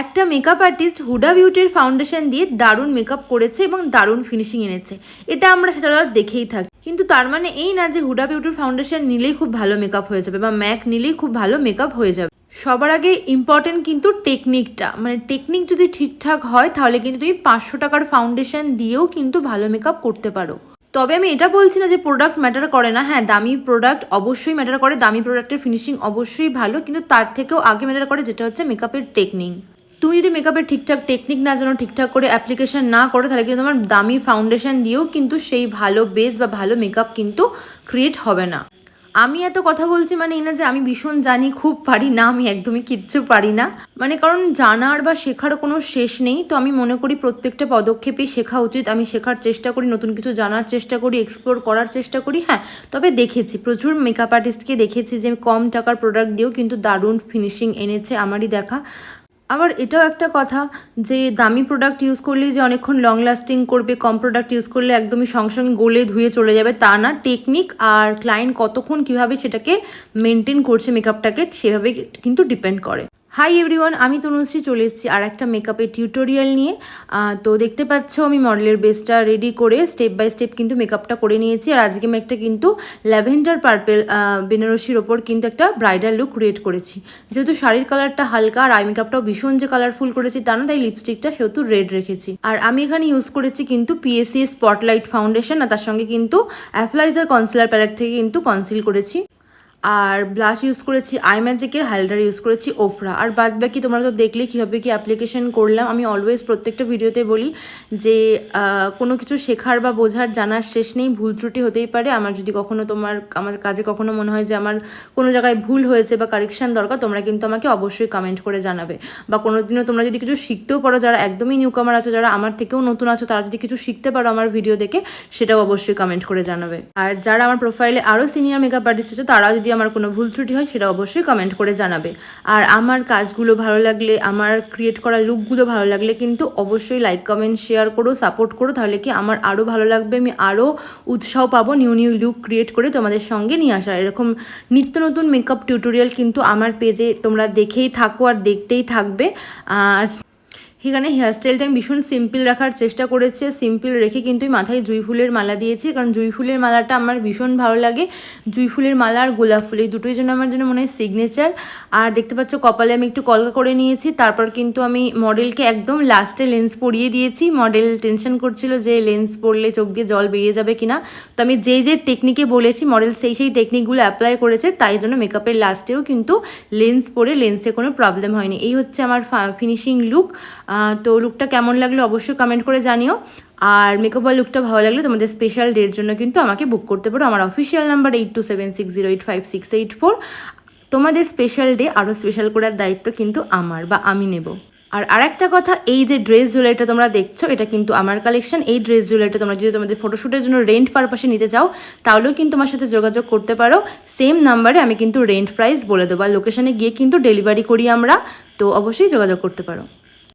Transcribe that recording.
একটা makeup artist Huda বিউটির foundation দিয়ে দারুণ মেকআপ করেছে এবং দারুণ ফিনিশিং এনেছে। এটা আমরা সেটা দেখেই থাকি। কিন্তু তার মানে এই না যে হুডা বিউটির ফাউন্ডেশন নিলেই খুব ভালো মেকআপ হয়ে যাবে বা ম্যাক নিলেই খুব ভালো মেকআপ হয়ে যাবে। সবার আগে ইম্পর্টেন্ট কিন্তু টেকনিকটা মানে টেকনিক যদি ঠিকঠাক হয়, তাহলে কিন্তু তুমি পাঁচশো টাকার ফাউন্ডেশন দিয়েও কিন্তু ভালো মেকআপ করতে পারো। তবে আমি এটা বলছি না যে প্রোডাক্ট ম্যাটার করে না। হ্যাঁ দামি প্রোডাক্ট অবশ্যই ম্যাটার করে। দামি প্রোডাক্টের ফিনিশিং অবশ্যই ভালো। কিন্তু তার থেকেও আগে ম্যাটার করে যেটা হচ্ছে মেকআপের টেকনিক তুমি যদি মেকআপের ঠিকঠাক টেকনিক না জানো, ঠিকঠাক করে অ্যাপ্লিকেশন না করো, তাহলে কিন্তু তোমার দামি ফাউন্ডেশন দিয়েও কিন্তু সেই ভালো বেস বা ভালো মেকআপ কিন্তু ক্রিয়েট হবে না। আমি এত কথা বলছি মানে এই না যে আমি ভীষণ জানি, খুব পারি না, আমি একদমই কিচ্ছু পারি না। মানে কারণ জানার বা শেখার কোনো শেষ নেই, তো আমি মনে করি প্রত্যেকটা পদক্ষেপেই শেখা উচিত। আমি শেখার চেষ্টা করি, নতুন কিছু জানার চেষ্টা করি এক্সপ্লোর করার চেষ্টা করি হ্যাঁ তবে দেখেছি, প্রচুর মেকআপ আর্টিস্টকে দেখেছি যে কম টাকার প্রোডাক্ট দিয়েও কিন্তু দারুণ ফিনিশিং এনেছে আমারই দেখা। আবার এটাও একটা কথা যে দামি প্রোডাক্ট ইউজ করলেই যে অনেকক্ষণ লং লাস্টিং করবে, কম প্রোডাক্ট ইউজ করলে একদমই সঙ্গে সঙ্গে গলে ধুয়ে চলে যাবে, তা না। টেকনিক আর ক্লায়েন্ট কতক্ষণ কীভাবে সেটাকে মেনটেন করছে মেকআপটাকে সেভাবে কিন্তু ডিপেন্ড করে। হাই এভরিওয়ান আমি তনুশ্রী চলে এসেছি আর একটা মেকআপের টিউটোরিয়াল নিয়ে তো দেখতে পাচ্ছ আমি মডেলের বেসটা রেডি করে স্টেপ বাই স্টেপ কিন্তু মেকআপটা করে নিয়েছি। আর আজকে আমি একটা কিন্তু ল্যাভেন্ডার পার্পেল বেনারসির ওপর কিন্তু একটা ব্রাইডাল লুক ক্রিয়েট করেছি। যেহেতু শাড়ির কালারটা হালকা আর আই মেকআপটাও ভীষণ যে কালারফুল করেছি তা না, তাই লিপস্টিকটা সেহেতু রেড রেখেছি। আর আমি এখানে ইউজ করেছি কিন্তু পিএসসি স্পটলাইট ফাউন্ডেশন আর তার সঙ্গে কিন্তু অ্যাফলাইজার কনসিলার প্যালেট থেকে কিন্তু কনসিল করেছি। আর ব্লাশ ইউজ করেছি আই ম্যাজিকের হাইলাইটার ইউজ করেছি ওফরা আর বাদ বাকি তোমরা তো দেখলে কীভাবে কি অ্যাপ্লিকেশন করলাম, আমি অলওয়েজ প্রত্যেকটা ভিডিওতে বলি যে কোনো কিছু শেখার বা বোঝার জানার শেষ নেই, ভুল ত্রুটি হতেই পারে। আমার যদি কখনো তোমার, আমার কাজে কখনো মনে হয় যে আমার কোনো জায়গায় ভুল হয়েছে বা কারেকশান দরকার, তোমরা কিন্তু আমাকে অবশ্যই কমেন্ট করে জানাবে। বা কোনো দিনও তোমরা যদি কিছু শিখতেও পারো, যারা একদমই নিউ কামার আছো, যারা আমার থেকেও নতুন আছো, তারা যদি কিছু শিখতে পারো আমার ভিডিও দেখে, সেটাও অবশ্যই কমেন্ট করে জানাবে। আর যারা আমার প্রোফাইলে আরও সিনিয়র মেকআপ আর্টিস্ট আছে, তারাও যদি আমার কোনো ভুল ত্রুটি হয়, সেটা অবশ্যই কমেন্ট করে জানাবে। আর আমার কাজগুলো ভালো লাগলে, আমার ক্রিয়েট করা লুকগুলো ভালো লাগলে কিন্তু অবশ্যই লাইক কমেন্ট শেয়ার করো সাপোর্ট করো, তাহলে কি আমার আরও ভালো লাগবে, আমি আরও উৎসাহ পাবো নিউ নিউ লুক ক্রিয়েট করে তোমাদের সঙ্গে নিয়ে আসা এরকম নিত্য নতুন মেকআপ টিউটোরিয়াল কিন্তু আমার পেজে তোমরা দেখেই থাকো আর দেখতেই থাকবে। এখানে হেয়ারস্টাইলটা আমি ভীষণ সিম্পল রাখার চেষ্টা করেছে। সিম্পল রেখে কিন্তু মাথায় জুই ফুলের মালা দিয়েছি। কারণ জুই ফুলের মালাটা আমার ভীষণ ভালো লাগে। জুই ফুলের মালা আর গোলাপ ফুল, এই দুটোই জন্য আমার জন্য মনে হয় সিগনেচার আর দেখতে পাচ্ছ, কপালে আমি একটু কলকা করে নিয়েছি। তারপর কিন্তু আমি মডেলকে একদম লাস্টে লেন্স পরিয়ে দিয়েছি। মডেল টেনশন করছিল যে লেন্স পরলে চোখ দিয়ে জল বেরিয়ে যাবে কিনা। তো আমি যেই যে টেকনিকে বলেছি মডেল সেই সেই টেকনিকগুলো অ্যাপ্লাই করেছে। তাই জন্য মেকআপের লাস্টেও কিন্তু লেন্স পরে লেন্সে কোনো প্রবলেম হয়নি। এই হচ্ছে আমার ফিনিশিং লুক তো লুকটা কেমন লাগল অবশ্যই কমেন্ট করে জানিও। আর মেকআপ লুকটা ভালো লাগলে তোমাদের স্পেশাল ডের জন্য কিন্তু আমাকে বুক করতে পারো। আমার official number eight two seven six zero eight five six eight four তোমাদের স্পেশাল ডে আরও স্পেশাল করার দায়িত্ব কিন্তু আমার বা আমি নেব। আর আরেকটা কথা, এই যে ড্রেস জুয়েলারিটা তোমরা দেখছ, এটা কিন্তু আমার কালেকশন এই ড্রেস জুয়েলারিটা তোমরা যদি তোমাদের ফটোশ্যুটের জন্য রেন্ট পারপাসে নিতে চাও, তাহলেও কিন্তু আমার সাথে যোগাযোগ করতে পারো। সেম নাম্বারে আমি কিন্তু রেন্ট প্রাইস বলে দেবো। আর লোকেশানে গিয়ে কিন্তু ডেলিভারি করি আমরা। তো অবশ্যই যোগাযোগ করতে পারো।